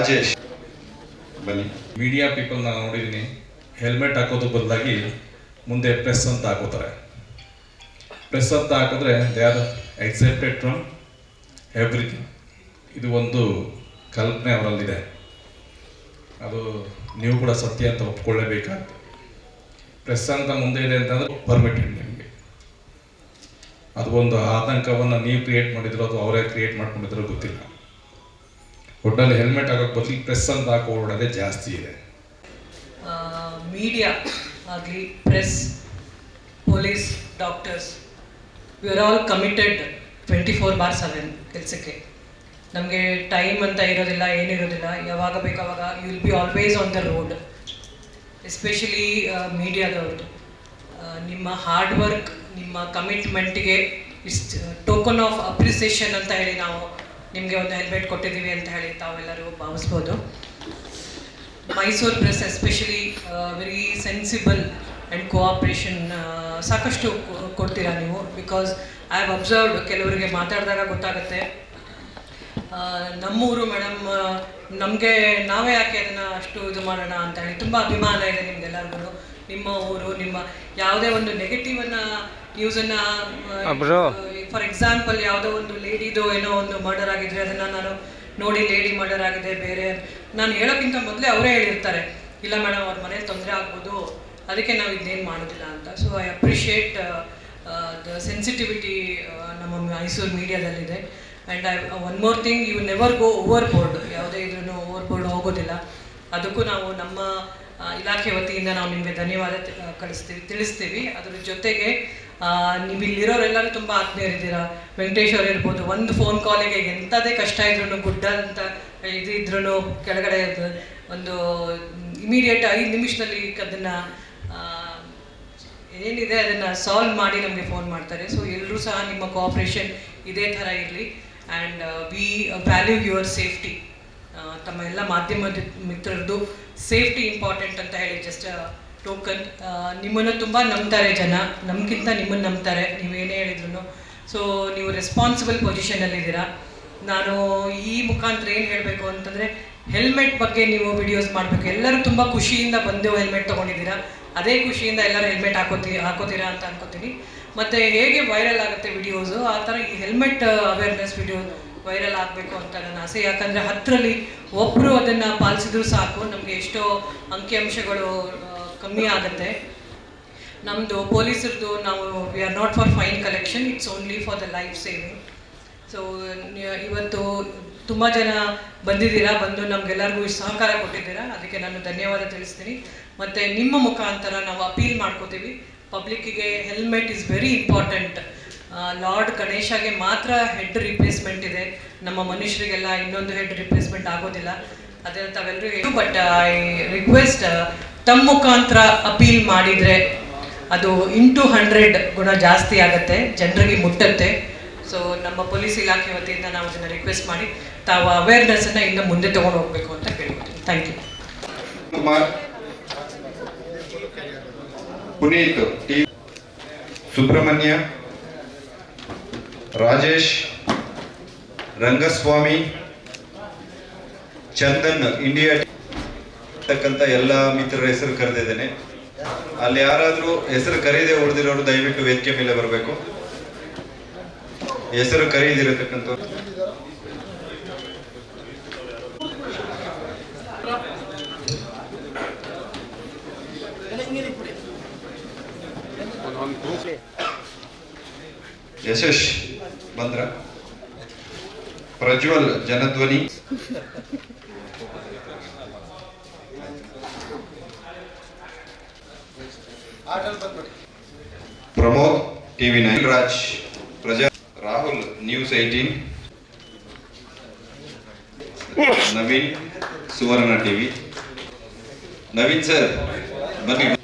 ರಾಜೇಶ್, ಬನ್ನಿ. Media people ನಾನು ನೋಡಿದ್ದೀನಿ ಹೆಲ್ಮೆಟ್ ಹಾಕೋದು ಬದಲಾಗಿ ಮುಂದೆ ಪ್ರೆಸ್ ಅಂತ ಹಾಕೋತಾರೆ. ಪ್ರೆಸ್ ಅಂತ ಹಾಕಿದ್ರೆ they are accepted from everything ಇದು ಒಂದು ಕಲ್ಪನೆ ಅವರಲ್ಲಿದೆ. ಅದು ನೀವು ಕೂಡ ಸತ್ಯ ಅಂತ ಒಪ್ಕೊಳ್ಳೇಬೇಕಾಗ್ತದೆ. ಪ್ರೆಸ್ ಅಂತ ಮುಂದೆ ಇದೆ ಅಂತಂದ್ರೆ ಪರ್ಮಿಟೆಡ್ ನಿಮಗೆ. ಅದು ಒಂದು ಆತಂಕವನ್ನು ನೀವು ಕ್ರಿಯೇಟ್ ಮಾಡಿದ್ರು ಅದು ಅವರೇ ಕ್ರಿಯೇಟ್ ಮಾಡ್ಕೊಂಡಿದ್ರು ಗೊತ್ತಿಲ್ಲ. ಒಟ್ಟಲ್ಲಿ ಹೆಲ್ಮೆಟ್ ಹಾಕೋಕೆ ಬದಲು ಪ್ರೆಸ್ ಅಂತ ಹಾಕೋ ಓಡೋದೇ ಜಾಸ್ತಿ ಇದೆ. ಮೀಡಿಯಾ ಆಗಲಿ press police doctors we are all committed twenty four by seven ಕೆಲಸಕ್ಕೆ. ನಮಗೆ ಟೈಮ್ ಅಂತ ಇರೋದಿಲ್ಲ ಏನಿರೋದಿಲ್ಲ ಯಾವಾಗ ಬೇಕಾವಾಗ you will be always on the road especially ಮೀಡಿಯಾದವ್ರದ್ದು ನಿಮ್ಮ ಹಾರ್ಡ್ ವರ್ಕ್ ನಿಮ್ಮ ಕಮಿಟ್ಮೆಂಟ್ಗೆ ಇಷ್ಟು ಟೋಕನ್ ಆಫ್ ಅಪ್ರಿಸಿಯೇಷನ್ ಅಂತ ಹೇಳಿ ನಾವು ನಿಮಗೆ ಒಂದು ಹೆಲ್ಮೆಟ್ ಕೊಟ್ಟಿದ್ದೀವಿ ಅಂತ ಹೇಳಿ ತಾವೆಲ್ಲರೂ ಭಾವಿಸ್ಬೋದು. Mysuru press especially very sensible and cooperation ಸಾಕಷ್ಟು ಕೊಡ್ತೀರಾ ನೀವು? ಬಿಕಾಸ್ ಐ ಹ್ಯಾವ್ ಅಬ್ಸರ್ವ್ಡ್ ಕೆಲವರಿಗೆ ಮಾತಾಡಿದಾಗ ಗೊತ್ತಾಗುತ್ತೆ. ನಮ್ಮೂರು ಮೇಡಮ್ ನಮಗೆ ನಾವೇ ಯಾಕೆ ಅದನ್ನು ಅಷ್ಟು ಇದು ಮಾಡೋಣ ಅಂತ ಹೇಳಿ ತುಂಬ ಅಭಿಮಾನ ಇದೆ ನಿಮ್ಗೆಲ್ಲರಿಗೂ ನಿಮ್ಮ ಊರು ನಿಮ್ಮ ಯಾವುದೇ ಒಂದು ನೆಗೆಟಿವನ್ನು ನ್ಯೂಸನ್ನು ಫಾರ್ ಎಕ್ಸಾಂಪಲ್ ಯಾವುದೋ ಒಂದು ಲೇಡಿದು ಏನೋ ಒಂದು ಮರ್ಡರ್ ಆಗಿದ್ರೆ ಅದನ್ನ ನಾನು ನೋಡಿ ಲೇಡಿ ಮರ್ಡರ್ ಆಗಿದೆ ಬೇರೆ ನಾನು ಹೇಳೋಕ್ಕಿಂತ ಮೊದಲೇ ಅವರೇ ಹೇಳಿರ್ತಾರೆ ಇಲ್ಲ ಮೇಡಮ್ ಅವ್ರ ಮನೇಲಿ ತೊಂದರೆ ಆಗ್ಬೋದು ಅದಕ್ಕೆ ನಾವು ಇದನ್ನೇನು ಮಾಡೋದಿಲ್ಲ ಅಂತ. So I appreciate the sensitivity ನಮ್ಮ Mysuru ಮೀಡಿಯಾದಲ್ಲಿದೆ and I one more thing you never go overboard ಯಾವುದೇ ಇದ್ರೂ ಓವರ್ ಬೋರ್ಡ್ ಹೋಗೋದಿಲ್ಲ. ಅದಕ್ಕೂ ನಾವು ನಮ್ಮ ಇಲಾಖೆ ವತಿಯಿಂದ ನಾವು ನಿಮಗೆ ಧನ್ಯವಾದ ಕಳಿಸ್ತೀವಿ, ತಿಳಿಸ್ತೀವಿ. ಅದರ ಜೊತೆಗೆ ನೀವು ಇಲ್ಲಿರೋರೆಲ್ಲರೂ ತುಂಬ ಆತ್ಮೀಯರಿದ್ದೀರಾ? ವೆಂಕಟೇಶ್ ಅವ್ರು ಇರ್ಬೋದು, ಒಂದು ಫೋನ್ ಕಾಲಿಗೆ ಎಂಥದೇ ಕಷ್ಟ ಇದ್ರೂ ಗುಡ್ಡ ಅಂತ ಇದು ಇದ್ರೂ ಕೆಳಗಡೆ ಒಂದು ಇಮಿಡಿಯೇಟ್ ಐದು ನಿಮಿಷದಲ್ಲಿ ಅದನ್ನು ಏನಿದೆ ಅದನ್ನು ಸಾಲ್ವ್ ಮಾಡಿ ನಮಗೆ ಫೋನ್ ಮಾಡ್ತಾರೆ. ಸೊ ಎಲ್ಲರೂ ಸಹ ನಿಮ್ಮ ಕೋಆಪ್ರೇಷನ್ ಇದೇ ಥರ ಇರಲಿ. And we value your safety ತಮ್ಮ ಎಲ್ಲ ಮಾಧ್ಯಮದ ಮಿತ್ರರದ್ದು ಸೇಫ್ಟಿ ಇಂಪಾರ್ಟೆಂಟ್ ಅಂತ ಹೇಳಿ ಜಸ್ಟ್ ಟೋಕನ್ ನಿಮ್ಮನ್ನು ತುಂಬ ನಂಬ್ತಾರೆ ಜನ. ನಮಗಿಂತ ನಿಮ್ಮನ್ನು ನಂಬ್ತಾರೆ. ನೀವೇನೇ ಹೇಳಿದ್ರು ಸೊ ನೀವು ರೆಸ್ಪಾನ್ಸಿಬಲ್ ಪೊಸಿಷನಲ್ಲಿದ್ದೀರಾ ನಾನು ಈ ಮುಖಾಂತರ ಏನು ಹೇಳಬೇಕು ಅಂತಂದರೆ ಹೆಲ್ಮೆಟ್ ಬಗ್ಗೆ ನೀವು ವಿಡಿಯೋಸ್ ಮಾಡಬೇಕು. ಎಲ್ಲರೂ ತುಂಬ ಖುಷಿಯಿಂದ ಬಂದು ಹೆಲ್ಮೆಟ್ ತೊಗೊಂಡಿದ್ದೀರಾ. ಅದೇ ಖುಷಿಯಿಂದ ಎಲ್ಲರೂ ಹೆಲ್ಮೆಟ್ ಹಾಕೋತಿ, ಹಾಕೋತೀರಾ ಅಂತ ಅನ್ಕೋತೀನಿ. ಮತ್ತು ಹೇಗೆ ವೈರಲ್ ಆಗುತ್ತೆ ವಿಡಿಯೋಸು ಆ ಥರ ಈ ಹೆಲ್ಮೆಟ್ ಅವೇರ್ನೆಸ್ ವಿಡಿಯೋ ವೈರಲ್ ಆಗಬೇಕು ಅಂತ ನನ್ನ ಆಸೆ. ಯಾಕಂದರೆ ಹತ್ತರಲ್ಲಿ ಒಬ್ಬರು ಅದನ್ನು ಪಾಲಿಸಿದ್ರು ಸಾಕು, ನಮಗೆ ಎಷ್ಟೋ ಅಂಕಿಅಂಶಗಳು ಕಮ್ಮಿ ಆಗುತ್ತೆ. ನಮ್ಮದು ಪೊಲೀಸರದು ನಾವು we are not for fine collection it's only for the life saving so ಇವತ್ತು ತುಂಬ ಜನ ಬಂದಿದ್ದೀರಾ, ಬಂದು ನಮಗೆಲ್ಲರಿಗೂ ಸಹಕಾರ ಕೊಟ್ಟಿದ್ದೀರಾ, ಅದಕ್ಕೆ ನಾನು ಧನ್ಯವಾದ ತಿಳಿಸ್ತೀನಿ. ಮತ್ತು ನಿಮ್ಮ ಮುಖಾಂತರ ನಾವು ಅಪೀಲ್ ಮಾಡ್ಕೋತೀವಿ ಪಬ್ಲಿಕ್ಕಿಗೆ helmet is very important lord ಗಣೇಶಗೆ ಮಾತ್ರ ಹೆಡ್ ರಿಪ್ಲೇಸ್ಮೆಂಟ್ ಇದೆ. ನಮ್ಮ ಮನುಷ್ಯರಿಗೆಲ್ಲ ಇನ್ನೊಂದು ಹೆಡ್ ರಿಪ್ಲೇಸ್ಮೆಂಟ್ ಆಗೋದಿಲ್ಲ. ಅದೇ ತಾವೆಲ್ಲರೂ ಬಟ್ ಐ ರಿಕ್ವೆಸ್ಟ್ ತಮ್ಮ ಮುಖಾಂತರ ಅಪೀಲ್ ಮಾಡಿದರೆ ಅದು ಇಂಟು ಹಂಡ್ರೆಡ್ ಗುಣ ಜಾಸ್ತಿ ಆಗುತ್ತೆ, ಜನರಿಗೆ ಮುಟ್ಟತ್ತೆ. ಸೊ ನಮ್ಮ ಪೊಲೀಸ್ ಇಲಾಖೆ ವತಿಯಿಂದ ನಾವು ಅದನ್ನು ರಿಕ್ವೆಸ್ಟ್ ಮಾಡಿ, ತಾವು ಅವೇರ್ನೆಸ್ಸನ್ನು ಇನ್ನು ಮುಂದೆ ತೊಗೊಂಡು ಹೋಗಬೇಕು ಅಂತ ಕೇಳ್ಕೊತೀನಿ thank you Puneeth Subrahmanya. Rajesh, Rangaswamy, Chandan India ಇರ್ತಕ್ಕಂಥ ಎಲ್ಲ ಮಿತ್ರರ ಹೆಸರು ಕರೆದಿದ್ದೇನೆ. ಅಲ್ಲಿ ಯಾರಾದರೂ ಹೆಸರು ಕರೀದೇ ಉಳಿದಿರೋರು ದಯವಿಟ್ಟು ವೇದಿಕೆ ಮೇಲೆ ಬರಬೇಕು. ಹೆಸರು ಕರೀದಿರತಕ್ಕಂಥ ಯಶಸ್ पंधरा Prajwal Janadhwani. Pramod TV nine. Raj Praja Rahul news eighteen. नवीन सुवर्ण टीव्ही. नवीन सर बनी